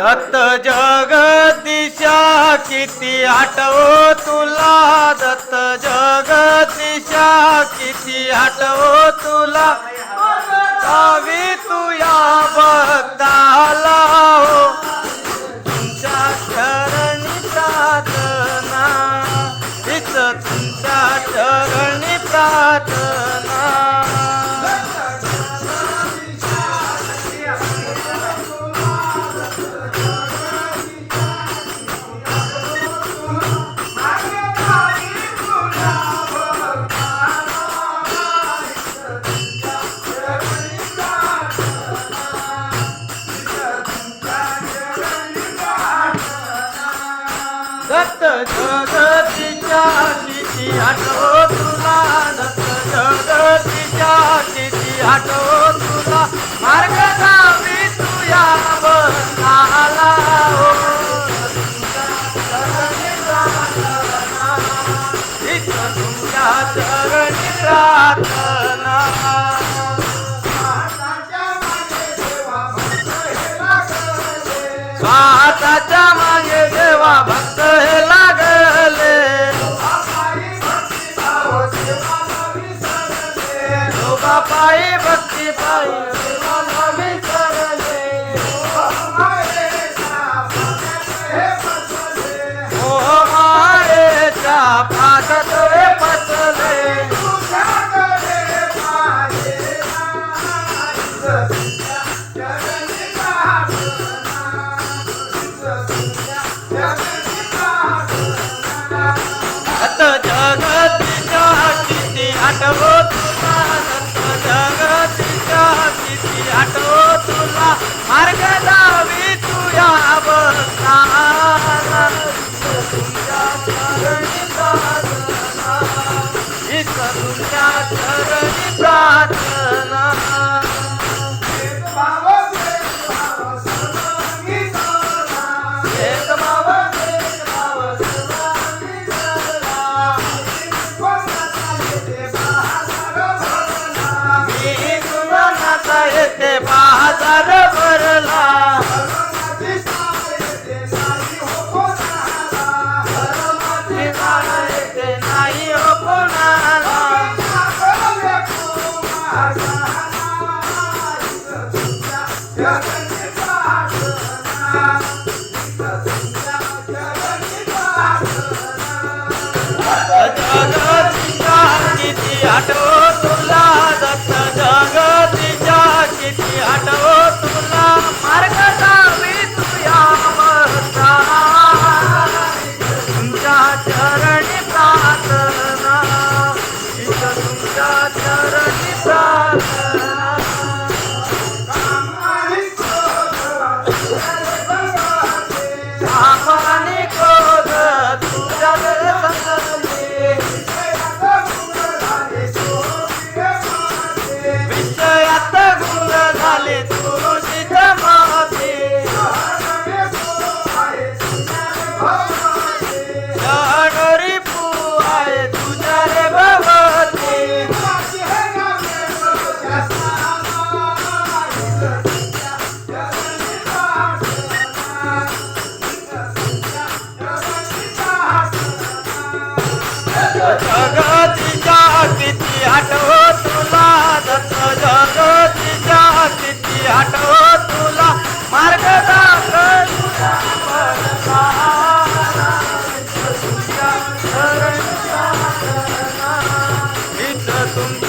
दत्त जगदीशा किती आठव तुला. दत्त जगदीशा किती आठव तुला. गावी तू या भक्ताला हो. तुमच्या चरणी प्रार्थना. हीच तुमच्या चरणी प्रार्थना. जगतीच्या किती आठवो तुला दत्त जगतीच्या किती आठवो तुला मार्ग जावी तुया बसाला तुमच्या चरणी पायी भक्ती पायी किती आठवो तुला मार्ग जावी तुया बसाला तुझ्या चरणी प्रार्थना प्रार्थना. आठवो जगतीच्या किती आठव तुला? दत्त जगतीच्या किती आठव तुला? मार्ग तुमच्या